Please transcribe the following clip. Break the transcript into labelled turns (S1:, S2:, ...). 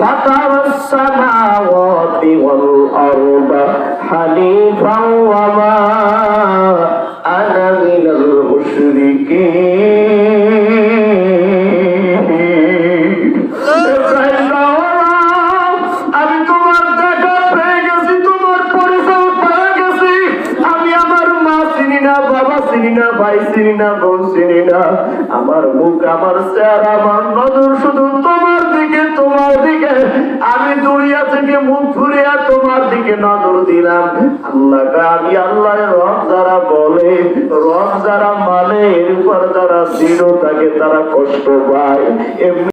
S1: ফাতারা السماوات والأرض حنيفا وما أنا من المشركين ইব্রাহিম বলে, আমি তোমার দেখা পেয়ে গেছি তোমার পরিচয় পেয়ে গেছি আমি আমার মা চিনি না বাবা চিনি না ভাই চিনি না বোন চিনি না আমার মুখ আমার চেহারা আমার দিকে আমি দুনিয়া থেকে মুখ ঘুরিয়া তোমার দিকে নজর দিলাম। আল্লাহ আমি আল্লাহ রব যারা বলে, রব যারা মানে এর উপর যারা দৃঢ় থাকে তারা কষ্ট পায়।